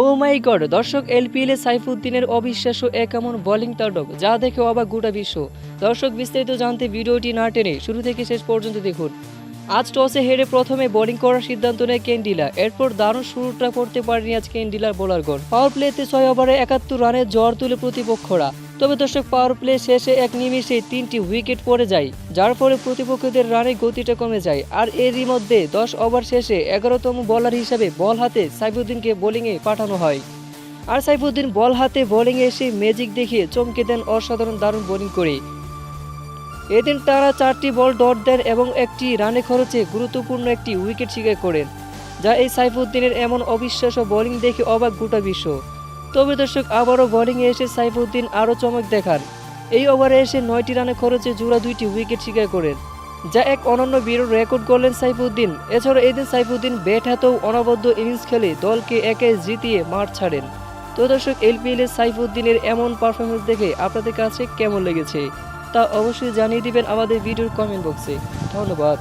ও মাই god, দর্শক, LPL সাইফুদ্দিনের অবিশ্বাস্য এক এমন বোলিং তাড়ক যা দেখে অবাক গোটা বিশ্ব। দর্শক, বিস্তারিত জানতে ভিডিওটি না টেনে শুরু থেকে শেষ পর্যন্ত দেখুন। আজ টসে হেরে প্রথমে বোলিং করার সিদ্ধান্ত নেয় কেন্ডিলা। এরপর দারুণ শুরুটা করতে পারেনি আজ কেন্ডিলার বোলারগণ পাওয়ার প্লেতে ছয় ওভারে একাত্তর রানের জ্বর তুলে প্রতিপক্ষরা। তবে দর্শক পাওয়ার প্লে শেষে এক নিমিষে তিনটি উইকেট পড়ে যায়, যার ফলে প্রতিপক্ষদের রানের গতিটা কমে যায়। আর এরই মধ্যে দশ ওভার শেষে এগারোতম বোলার হিসেবে বল হাতে সাইফুদ্দিনকে বোলিংয়ে পাঠানো হয়। আর সাইফুদ্দিন বল হাতে বোলিংয়ে এসে ম্যাজিক দেখিয়ে চমকে দেন অসাধারণ দারুণ বোলিং করে। এদিন তারা চারটি বল ডট দেন এবং একটি রানে খরচে গুরুত্বপূর্ণ একটি উইকেট শিকার করেন, যা এই সাইফুদ্দিনের এমন অবিশ্বাস্য বোলিং দেখে অবাক গোটা বিশ্ব। তবে দর্শক, আবারও বোলিংয়ে এসে সাইফুদ্দিন আরও চমক দেখান। এই ওভারে এসে নয়টি রানে খরচে জোড়া দুইটি উইকেট শিকার করেন, যা এক অনন্য বিরল রেকর্ড করলেন সাইফুদ্দিন। এছাড়া এদিন সাইফুদ্দিন ব্যাট হাতেও অনবদ্য ইনিংস খেলে দলকে একে জিতিয়ে মাঠ ছাড়েন। তো দর্শক, এলপিএল সাইফুদ্দিনের এমন পারফরমেন্স দেখে আপনাদের কাছে কেমন লেগেছে তা অবশ্যই জানিয়ে দিবেন আমাদের ভিডিওর কমেন্ট বক্সে। ধন্যবাদ।